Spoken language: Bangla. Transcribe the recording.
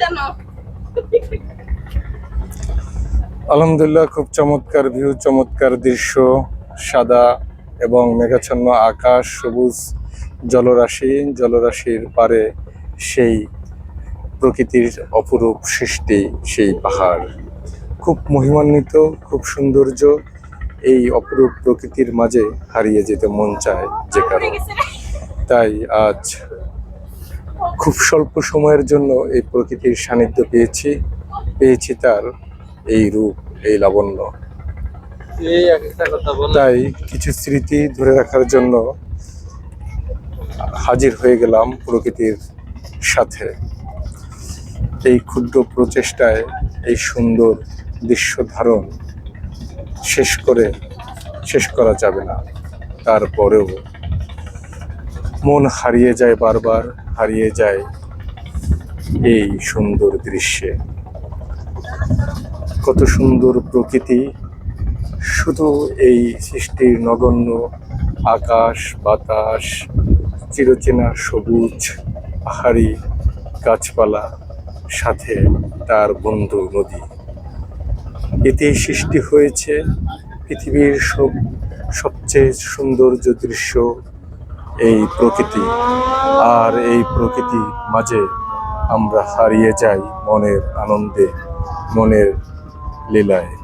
যেন আলহামদুলিল্লাহ খুব চমৎকার ভিউ চমৎকার দৃশ্য সাদা এবং মেঘাচ্ছন্ন আকাশ সবুজ জলরাশি জলরাশির পারে সেই প্রকৃতির অপরূপ সৃষ্টি সেই পাহাড়। খুব মহিমান্বিত খুব সৌন্দর্য এই অপরূপ প্রকৃতির মাঝে হারিয়ে যেতে মন চায় যে কারণ তাই আজ খুব স্বল্প সময়ের জন্য এই প্রকৃতির সান্নিধ্য পেয়েছি পেয়েছি তার এই রূপ এই লাবণ্য। তাই কিছু স্মৃতি ধরে রাখার জন্য হাজির হয়ে গেলাম প্রকৃতির সাথে। এই ক্ষুদ্র প্রচেষ্টায় এই সুন্দর দৃশ্য ধারণ শেষ করে শেষ করা যাবে না। তারপরেও মন হারিয়ে যায় বারবার, হারিয়ে যায় এই সুন্দর দৃশ্যে। কত সুন্দর প্রকৃতি, শুধু এই সৃষ্টির নগণ্য আকাশ, বাতাস, চিরচেনা সবুজ, পাহাড়ি গাছপালা, সাথে তার বন্ধু নদী। এতে সৃষ্টি হয়েছে পৃথিবীর সব সবচেয়ে সৌন্দর্য দৃশ্য এই প্রকৃতি আর এই প্রকৃতি মাঝে আমরা হারিয়ে যাই মনের আনন্দে মনের লীলায়।